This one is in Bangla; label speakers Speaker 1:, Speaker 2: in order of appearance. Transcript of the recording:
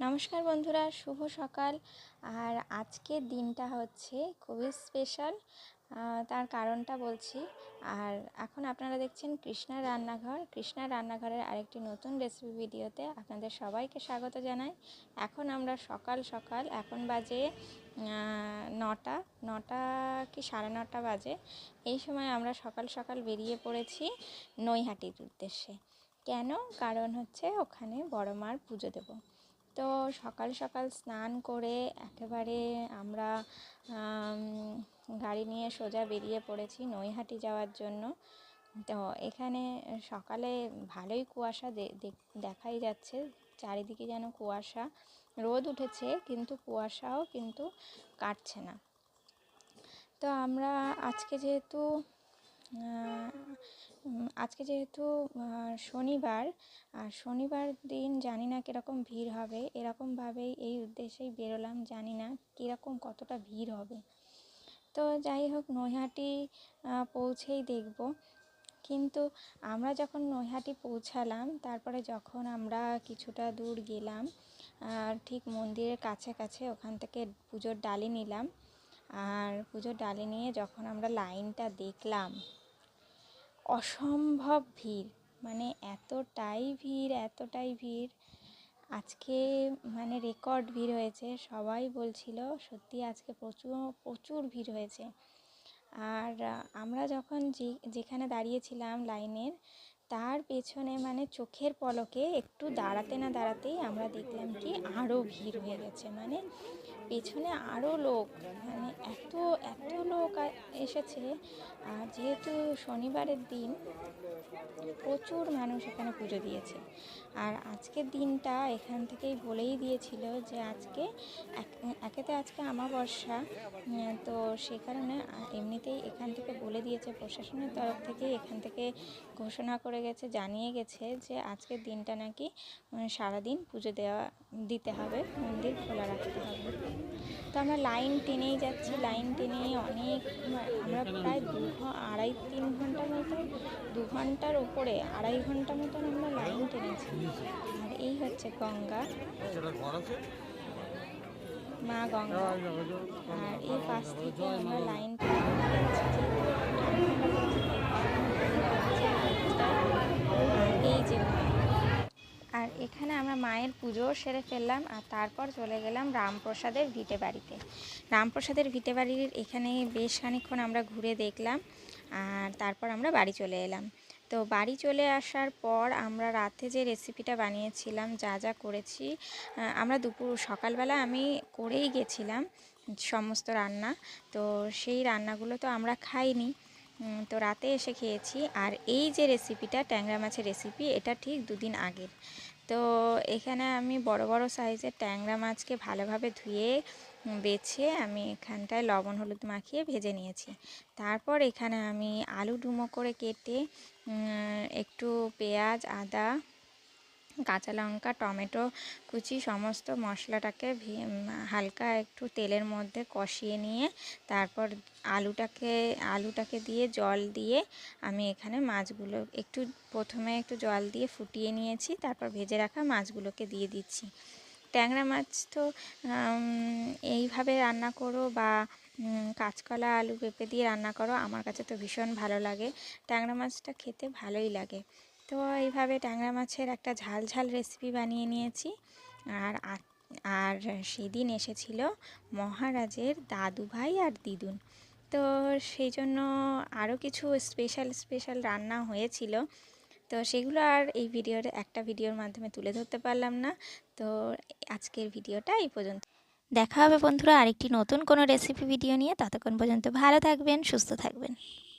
Speaker 1: নমস্কার বন্ধুরা, শুভ সকাল। আর আজকের দিনটা হচ্ছে খুবই স্পেশাল তার কারণটা বলছি। আর এখন আপনারা দেখছেন কৃষ্ণার রান্নাঘর। কৃষ্ণার রান্নাঘরের আরেকটি নতুন রেসিপি ভিডিওতে আপনাদের সবাইকে স্বাগত জানাই। এখন আমরা সকাল সকাল, এখন বাজে নটা। নটা কি সাড়ে নটা বাজে। এই সময় আমরা সকাল সকাল বেরিয়ে পড়েছি নৈহাটির উদ্দেশ্যে। কেন? কারণ হচ্ছে ওখানে বড় মার পুজো দেবো। তো সকাল সকাল স্নান করে একেবারে আমরা গাড়ি নিয়ে সোজা বেরিয়ে পড়েছি নৈহাটি যাওয়ার জন্য। তো এখানে সকালে ভালোই কুয়াশা দেখাই যাচ্ছে। চারিদিকে যেন কুয়াশা, রোদ উঠেছে কিন্তু কুয়াশাও কিন্তু কাটছে না। তো আমরা আজকে যেহেতু আজকে যেহেতু শনিবার, আর শনিবার দিন জানি না কীরকম ভিড় হবে। এরকমভাবেই এই উদ্দেশ্যেই বেরোলাম, জানি না কীরকম কতটা ভিড় হবে। তো যাই হোক, নৈহাটি পৌঁছেই দেখব। কিন্তু আমরা যখন নৈহাটি পৌঁছালাম, তারপরে যখন আমরা কিছুটা দূর গেলাম ঠিক মন্দিরের কাছে কাছে ওখান থেকে পুজোর ডালি নিলাম আর পুজোর ডালি নিয়ে যখন আমরা লাইনটা দেখলাম, অসম্ভব ভিড় মানে এতটাই ভিড় এতটাই ভিড়। আজকে মানে রেকর্ড ভিড় হয়েছে, সবাই বলছিল সত্যি আজকে প্রচুর প্রচুর ভিড় হয়েছে। আর আমরা যখন যে, যেখানে দাঁড়িয়েছিলাম লাইনের তার পেছনে মানে চোখের পলকে একটু দাঁড়াতে না দাঁড়াতেই আমরা দেখলাম কি আরও ভিড় হয়ে গেছে। মানে পেছনে আরও লোক মানে এত এত লোক এসেছে। আর যেহেতু শনিবারের দিন প্রচুর মানুষ এখানে পুজো দিয়েছে। আর আজকের দিনটা এখান থেকেই বলেই দিয়েছিল যে আজকে একেতে আজকে আমাবস্যা তো সে কারণে এমনিতেই এখান থেকে বলে দিয়েছে প্রশাসনের তরফ থেকে এখান থেকে ঘোষণা করে গেছে, জানিয়ে গেছে যে আজকের দিনটা নাকি সারাদিন পুজো দেওয়া, দিতে হবে, মন্দির খোলা রাখতে হবে। তো আমরা লাইন টেনেই যাচ্ছি, লাইন টেনেই অনেক, আমরা প্রায় দু আড়াই, তিন ঘণ্টার মতো দু ঘণ্টার ওপরে আড়াই ঘণ্টা মতন আমরা লাইন টেনেছি। আর এই হচ্ছে গঙ্গা। মা গঙ্গা। আর এই পাশ থেকে আমরা লাইন টেনে যাচ্ছি এই যে আর এখানে আমরা মায়ের পুজো সেরে ফেললাম আর তারপর চলে গেলাম রামপ্রসাদের ভিটে বাড়িতে। রামপ্রসাদের ভিটে বাড়ির এখানে বেশ খানিক্ষণ আমরা ঘুরে দেখলাম আর তারপর আমরা বাড়ি চলে এলাম। তো বাড়ি চলে আসার পর আমরা রাতে যে রেসিপিটা বানিয়েছিলাম, যা যা করেছি আমরা দুপুর, সকালবেলা আমি করেই গেছিলাম সমস্ত রান্না। তো সেই রান্নাগুলো তো আমরা খাইনি। তো রাতে এসে খেয়েছি। আর এই যে রেসিপিটা ট্যাংরা মাছের রেসিপি এটা ঠিক দুদিন আগের। তো এখানে আমি বড় বড় সাইজের ট্যাংরা মাছকে ভালোভাবে ধুয়ে বেছে আমি এখানটায় লবণ, হলুদ মাখিয়ে ভেজে নিয়েছি। তারপর এখানে আমি আলু ডুমো করে কেটে একটু পেঁয়াজ, আদা কাঁচা লঙ্কা, টমেটো কুচি, সমস্ত মশলাটাকে হালকা একটু তেলের মধ্যে কষিয়ে নিয়ে তারপর আলুটাকে আলুটাকে দিয়ে জল দিয়ে আমি এখানে মাছগুলো একটু প্রথমে একটু জল দিয়ে ফুটিয়ে নিয়েছি, তারপর ভেজে রাখা মাছগুলোকে দিয়ে দিচ্ছি। ট্যাংরা মাছ তো এইভাবে রান্না করো বা কাঁচকলা, আলু পেঁপে দিয়ে রান্না করো, আমার কাছে তো ভীষণ ভালো লাগে। ট্যাংরা মাছটা খেতে ভালোই লাগে। তো এইভাবে ট্যাংরা মাছের একটা ঝাল ঝাল রেসিপি বানিয়ে নিয়েছি। আর আর সেদিন এসেছিল মহারাজের দাদু ভাই আর দিদুন। তো সেই জন্য আরও কিছু স্পেশাল স্পেশাল রান্না হয়েছিল। তো সেগুলো আর এই ভিডিওর একটা ভিডিওর মাধ্যমে তুলে ধরতে পারলাম না। তো আজকের ভিডিওটা এই পর্যন্ত। দেখা হবে বন্ধুরা আরেকটি নতুন কোনো রেসিপি ভিডিও নিয়ে। ততক্ষণ পর্যন্ত ভালো থাকবেন, সুস্থ থাকবেন।